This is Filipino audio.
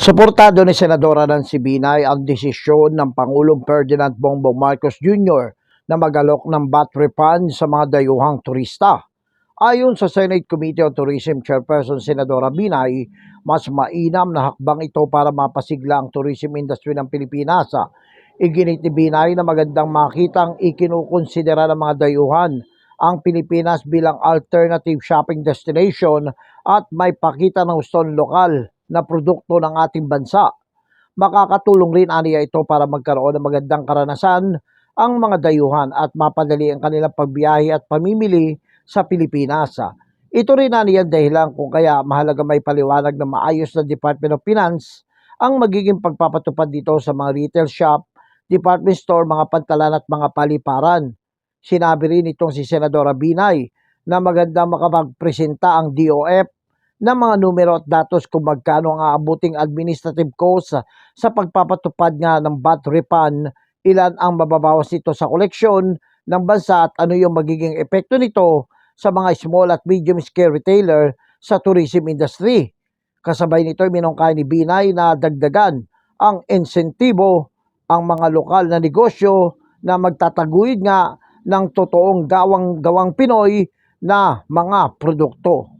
Suportado ni Senadora Nancy Binay ang desisyon ng Pangulong Ferdinand Bongbong Marcos Jr. na magalok ng VAT refund sa mga dayuhang turista. Ayon sa Senate Committee on Tourism Chairperson Senadora Binay, mas mainam na hakbang ito para mapasigla ang tourism industry ng Pilipinas. Iginit ni Binay na magandang makitang ikinukonsidera ng mga dayuhan ang Pilipinas bilang alternative shopping destination at may pakita ng gustong lokal na produkto ng ating bansa. Makakatulong rin aniya ito para magkaroon ng magandang karanasan ang mga dayuhan at mapadali ang kanilang pagbiyahe at pamimili sa Pilipinas. Ito rin aniya dahilan kung kaya mahalaga may paliwanag na maayos ng Department of Finance ang magiging pagpapatupad dito sa mga retail shop, department store, mga pantalan at mga paliparan. Sinabi rin itong si Senadora Binay na maganda makapagpresenta ang DOF ng mga numero at datos kung magkano ang aabuting administrative cost sa pagpapatupad nga ng VAT refund, ilan ang mababawas nito sa koleksyon ng bansa at ano yung magiging epekto nito sa mga small at medium scale retailer sa tourism industry. Kasabay nito ay minungkay ni Binay na dagdagan ang insentibo ang mga lokal na negosyo na magtataguyod nga ng totoong gawang-gawang Pinoy na mga produkto.